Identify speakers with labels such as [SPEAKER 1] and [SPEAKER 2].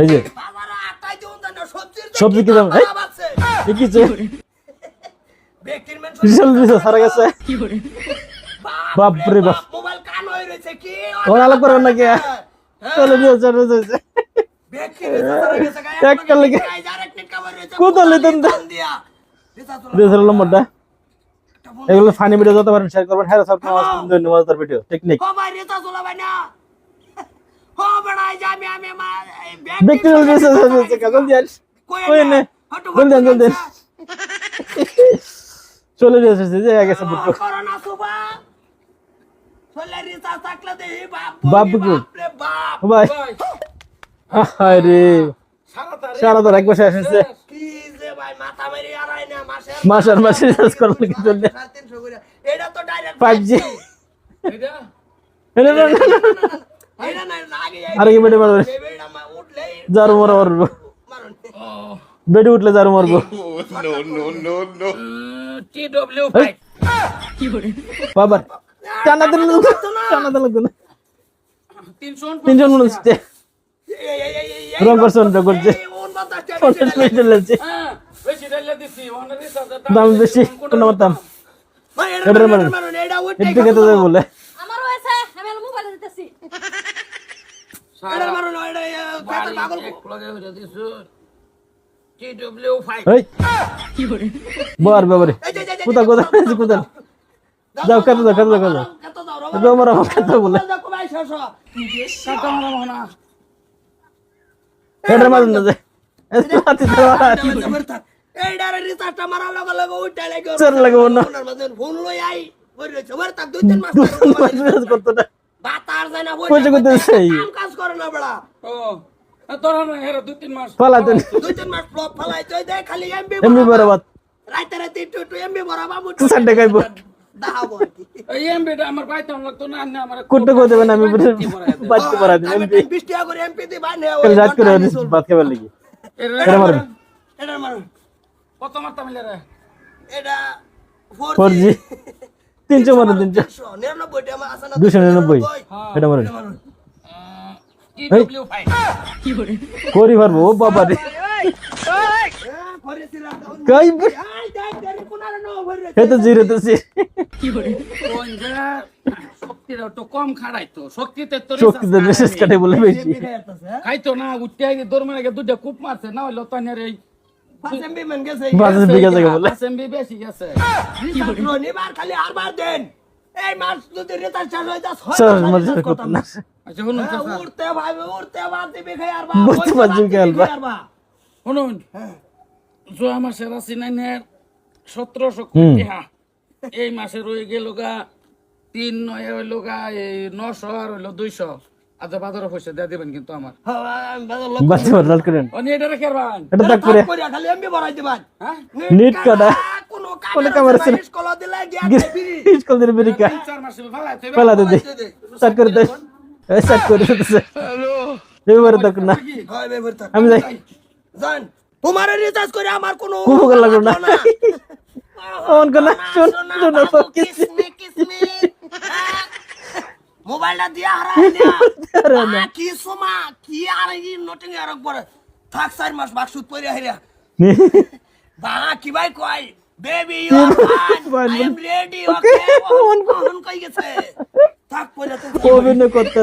[SPEAKER 1] এই যে। সবজি কি দাম? এই!
[SPEAKER 2] মেন
[SPEAKER 1] সারা গেছে বাপ।
[SPEAKER 2] মোবাইল কান হয়ে রয়েছে
[SPEAKER 1] ওরা আলাপ করবেন নাকি? চলে লেগে। লেতেন দিয়েছিল নম্বরটা। এগুলো ফানি ভিডিও যত পারেন শেয়ার করবেন। হ্যাঁ সব ধন্যবাদ ভিডিও টেকনিক
[SPEAKER 2] ও ভাই রিচার্জ হলো ভাই না। ও বড়াই যামি আমি মা এই
[SPEAKER 1] ব্যক্তি জলদি। চলে এসেছে যে গেছে
[SPEAKER 2] বাপ
[SPEAKER 1] ভাই হায়
[SPEAKER 2] সারা
[SPEAKER 1] তো এক বসে এসেছে
[SPEAKER 2] কি যে ভাই মাথা মেরে আড়াই না মাসে
[SPEAKER 1] আর রিচার্জ করার কি জন্য
[SPEAKER 2] সাড়ে তিনশো করে এটা তো ডাইরেক্ট
[SPEAKER 1] 5G
[SPEAKER 2] এটা
[SPEAKER 1] এটা না, না, না,
[SPEAKER 2] এটা না লাগে
[SPEAKER 1] আরে কি বেটে মারবে যার মরা মারবো বেটে উঠলে যার মারবো।
[SPEAKER 2] T W five.
[SPEAKER 1] বাবা টানা দিন টানা লাগবে না। তিনজন মনে হচ্ছে রং করছে রং করছে। পঞ্চাশ মিনিট লাগছে।
[SPEAKER 2] বেশি ডাইলে দিছি ওনার রিচার্জ
[SPEAKER 1] দাম বেশি কোন আমার দাম
[SPEAKER 2] এটা মারুন
[SPEAKER 1] একটু খেতে দেবে বলে
[SPEAKER 3] আমার হয়েছে আমি আর মোবাইলে দিতেছি
[SPEAKER 2] এটা মারুন এটা কত পাগল
[SPEAKER 4] লগে হইরা দিছো টি ডব্লিউ ফাইভ
[SPEAKER 1] এই বার বাবারে কোথা কোথা কোথা যাও খেতে যাও যাও যাও
[SPEAKER 2] কত
[SPEAKER 1] আমার আমার বলে।
[SPEAKER 4] কাটা
[SPEAKER 1] এটার মাঝে না যায় হাতি দেওয়া
[SPEAKER 2] এইডারে রিচার্জটা মারার লগে লগে উঠে লাগে
[SPEAKER 1] চল লাগে অন্য
[SPEAKER 2] ফোন লই আই বই রইছে ওর তাক দুই তিন মাস
[SPEAKER 1] করতো না।
[SPEAKER 2] বাতার যায় না বই কাজ করে না বড়া।
[SPEAKER 4] ও। তোরা না হেরা দুই তিন মাস
[SPEAKER 1] পালাতে
[SPEAKER 2] দুই তিন মাস ফ্লপ ফলাই তুই দে খালি এমবি
[SPEAKER 1] এমনি বরাবর।
[SPEAKER 2] রাইতে রাইতে একটু একটু এমবি ভরাবা মুট
[SPEAKER 1] তুই সাড্ডে খাইবো
[SPEAKER 2] দাহাবো আর কি।
[SPEAKER 4] এই এমবিটা আমার পাইতাম লাগতো না না আমার
[SPEAKER 1] কুট্টে করে দেবেন আমি বাচ্চা পড়া দিন
[SPEAKER 2] আমি
[SPEAKER 1] এমপি
[SPEAKER 2] 20 টাকা করে এমপি দি বাই নে
[SPEAKER 1] কাল রাত করে ভাত খাবার লাগি। এটা মারুন
[SPEAKER 2] এটা মারুন
[SPEAKER 4] কত মারতাম মিলে রে?
[SPEAKER 2] এটা
[SPEAKER 1] ফোর জি তিনশো মারুন তিনশো।
[SPEAKER 2] 99 টা আমার আছে না
[SPEAKER 1] দুশো নিরানব্বই। এটা মারুন করি পারব ও বাবা রে। কাই জিরো তো
[SPEAKER 4] শক্তিটা একটু কম শক্তিতে তো
[SPEAKER 1] চোখ দিয়ে মেসেজ কাটে বলে বেশি।
[SPEAKER 4] খাইতো না উঠতে আগে দৌড় মারে দুইটা কূপ মারছে না হইল তানের এই গেছে
[SPEAKER 1] চল মজা করতে না।
[SPEAKER 4] আচ্ছা শুনুন
[SPEAKER 2] হ্যাঁ,
[SPEAKER 4] চাচা,
[SPEAKER 2] উড়তে ভাবে উড়তে ভাবতে বেখাই আর
[SPEAKER 1] বুঝতে পারছি কি আলবা।
[SPEAKER 4] শুনুন জয়া মাসের আছি নাইনের সতেরোশো কোটি হা এই মাসে রয়ে গেল গা তিন নয় হইল গা এই নশো আর হইল দুইশো। আচ্ছা বাজারে পয়সা দিয়ে দিবেন কিন্তু আমার।
[SPEAKER 1] বাচ্চা লাল করেন।
[SPEAKER 4] অনি এটা রেখে রাখবেন
[SPEAKER 1] এটা তাক করে।
[SPEAKER 2] খালি এমবি ভরাই দিবান।
[SPEAKER 4] হ্যাঁ?
[SPEAKER 1] নিট কাটা।
[SPEAKER 2] কোনো
[SPEAKER 1] কোনো ছিল।
[SPEAKER 2] স্কুল দিলে গিয়া
[SPEAKER 1] স্কুল দিলে বেরিকা
[SPEAKER 4] তিন চার মাসে ফালাই তুই
[SPEAKER 1] পালা দে স্টার্ট করে দে। স্টার্ট করে দিতেছে এবারে তক না
[SPEAKER 2] হয় বেবর থাক
[SPEAKER 1] আমি যাই
[SPEAKER 2] জান তোমার রিচার্জ করে আমার কোনো
[SPEAKER 1] কোনো উপকার লাগল না। অন কর না শোন শোন তো কিস
[SPEAKER 2] কিসমি কিসমি হ্যাঁ? মোবাইলটা দিয়া হারাই দিয়া
[SPEAKER 1] হারাই না।
[SPEAKER 2] আ, কি সোমা কি আর এই নটিং আর একবার থাক চার মাস বাক্সুত পরে হারিয়া বা কি ভাই কয় baby you are fine
[SPEAKER 1] Fine,
[SPEAKER 2] I am ready
[SPEAKER 1] Okay,
[SPEAKER 2] okay
[SPEAKER 1] on
[SPEAKER 2] on কই গেছে থাক পরে তো
[SPEAKER 1] অভিনয় করতে